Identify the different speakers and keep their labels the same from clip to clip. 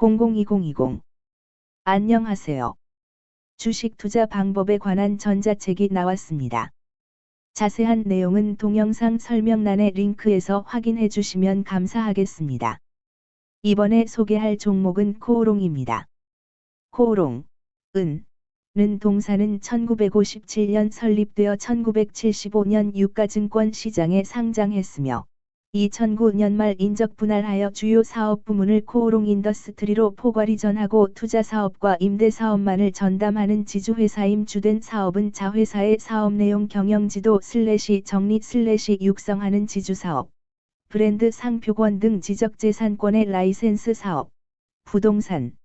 Speaker 1: 002020 안녕하세요. 주식 투자 방법에 관한 전자책이 나왔습니다. 자세한 내용은 동영상 설명란의 링크에서 확인해 주시면 감사하겠습니다. 이번에 소개할 종목은 코오롱입니다. 코오롱, 은, 는 동사는 1957년 설립되어 1975년 유가증권 시장에 상장했으며 2009년 말 인적 분할하여 주요 사업 부문을 코오롱 인더스트리로 포괄 이전하고 투자 사업과 임대 사업만을 전담하는 지주회사임 주된 사업은 자회사의 사업 내용 경영지도 슬래시 정리 슬래시 육성하는 지주사업, 브랜드 상표권 등 지적재산권의 라이센스 사업, 부동산,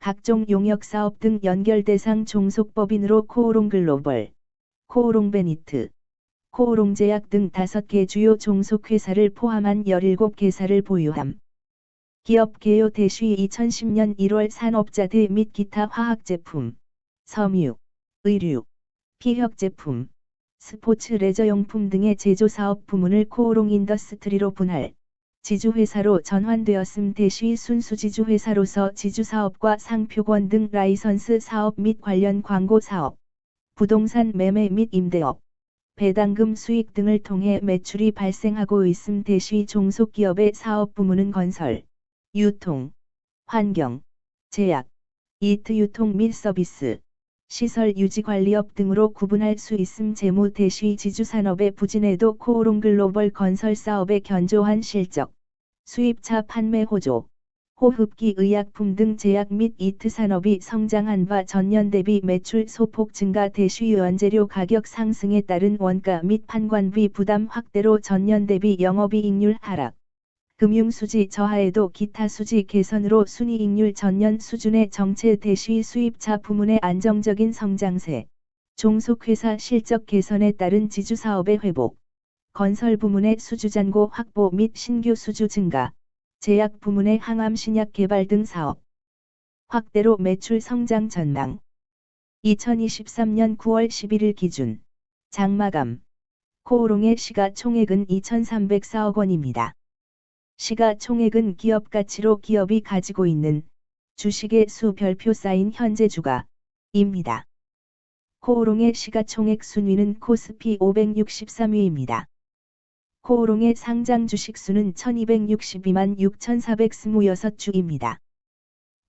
Speaker 1: 각종 용역 사업 등 연결 대상 종속법인으로 코오롱 글로벌, 코오롱 베니트, 코오롱 제약 등 5개 주요 종속회사를 포함한 17개사를 보유함. 기업 개요 대시 2010년 1월 산업자재 및 기타 화학제품, 섬유, 의류, 피혁제품, 스포츠 레저용품 등의 제조사업 부문을 코오롱 인더스트리로 분할, 지주회사로 전환되었음 대시 순수 지주회사로서 지주사업과 상표권 등 라이선스 사업 및 관련 광고 사업, 부동산 매매 및 임대업, 배당금 수익 등을 통해 매출이 발생하고 있음 대시 종속기업의 사업 부문은 건설, 유통, 환경, 제약, 이트 유통 및 서비스, 시설 유지 관리업 등으로 구분할 수 있음 재무 대시 지주산업의 부진에도 코오롱 글로벌 건설 사업의 견조한 실적, 수입차 판매 호조, 호흡기 의약품 등 제약 및 이트 산업이 성장한 바 전년 대비 매출 소폭 증가 대시 원재료 가격 상승에 따른 원가 및 판관비 부담 확대로 전년 대비 영업이익률 하락. 금융수지 저하에도 기타 수지 개선으로 순이익률 전년 수준의 정체 대시 수입차 부문의 안정적인 성장세, 종속회사 실적 개선에 따른 지주사업의 회복, 건설 부문의 수주잔고 확보 및 신규 수주 증가, 제약 부문의 항암 신약 개발 등 사업, 확대로 매출 성장 전망. 2023년 9월 11일 기준, 장마감, 코오롱의 시가총액은 2,304억 원입니다. 시가총액은 기업 가치로 기업이 가지고 있는 주식의 수 별표 쌓인 현재 주가입니다. 코오롱의 시가총액 순위는 코스피 563위입니다. 코오롱의 상장 주식 수는 1262만 6426주입니다.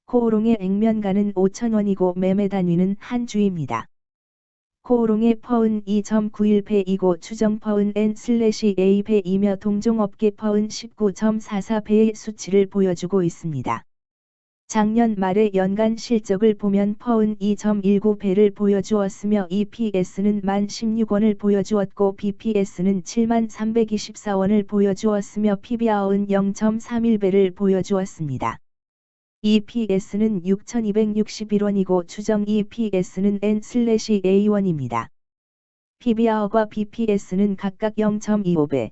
Speaker 1: 코오롱의 액면가는 5천원이고 매매 단위는 한 주입니다. 코오롱의 퍼은 2.91배이고 추정 퍼은 N/A배이며 동종업계 퍼은 19.44배의 수치를 보여주고 있습니다. 작년 말의 연간 실적을 보면 퍼은 2.19배를 보여주었으며 EPS는 1만 16원을 보여주었고 BPS는 7만 324원을 보여주었으며 PBR은 0.31배를 보여주었습니다. EPS는 6,261원이고 추정 EPS는 N/A1입니다. PBR과 BPS는 각각 0.25배,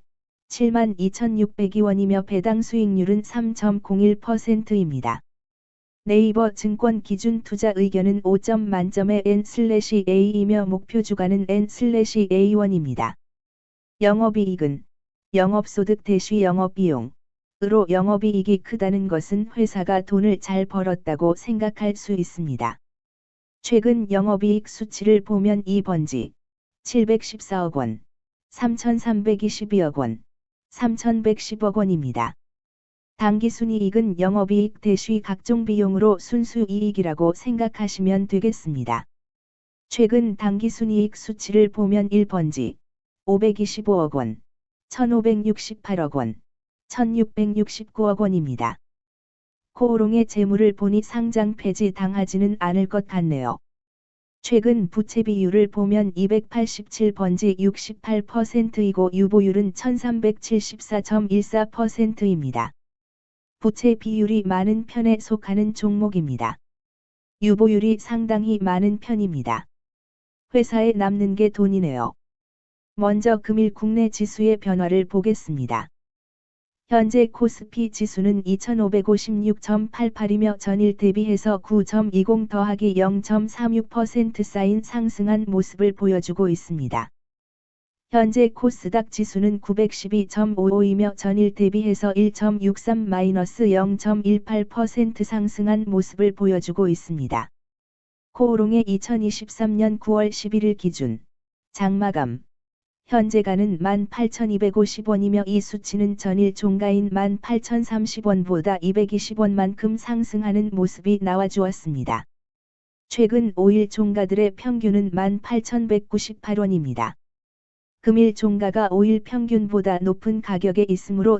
Speaker 1: 72,602원이며 배당 수익률은 3.01%입니다. 네이버 증권 기준 투자 의견은 5점 만점의 N/A이며 목표 주가는 N/A1입니다. 영업이익은 영업소득 대시 영업비용 으로 영업이익이 크다는 것은 회사가 돈을 잘 벌었다고 생각할 수 있습니다. 최근 영업이익 수치를 보면 2번지 714억 원, 3,322억 원, 3,110억 원입니다. 당기순이익은 영업이익 대시 각종 비용으로 순수이익이라고 생각하시면 되겠습니다. 최근 당기순이익 수치를 보면 1번지 525억 원, 1568억 원, 1669억 원입니다. 코오롱의 재물을 보니 상장 폐지 당하지는 않을 것 같네요. 최근 부채 비율을 보면 287번지 68%이고 유보율은 1374.14%입니다. 부채 비율이 많은 편에 속하는 종목입니다. 유보율이 상당히 많은 편입니다. 회사에 남는 게 돈이네요. 먼저 금일 국내 지수의 변화를 보겠습니다. 현재 코스피 지수는 2556.88이며 전일 대비해서 9.20 더하기 0.36% 쌓인 상승한 모습을 보여주고 있습니다. 현재 코스닥 지수는 912.55이며 전일 대비해서 1.63-0.18% 상승한 모습을 보여주고 있습니다. 코오롱의 2023년 9월 11일 기준 장마감 현재가는 18,250원이며 이 수치는 전일 종가인 18,030원보다 220원만큼 상승하는 모습이 나와주었습니다. 최근 5일 종가들의 평균은 18,198원입니다. 금일 종가가 5일 평균보다 높은 가격에 있으므로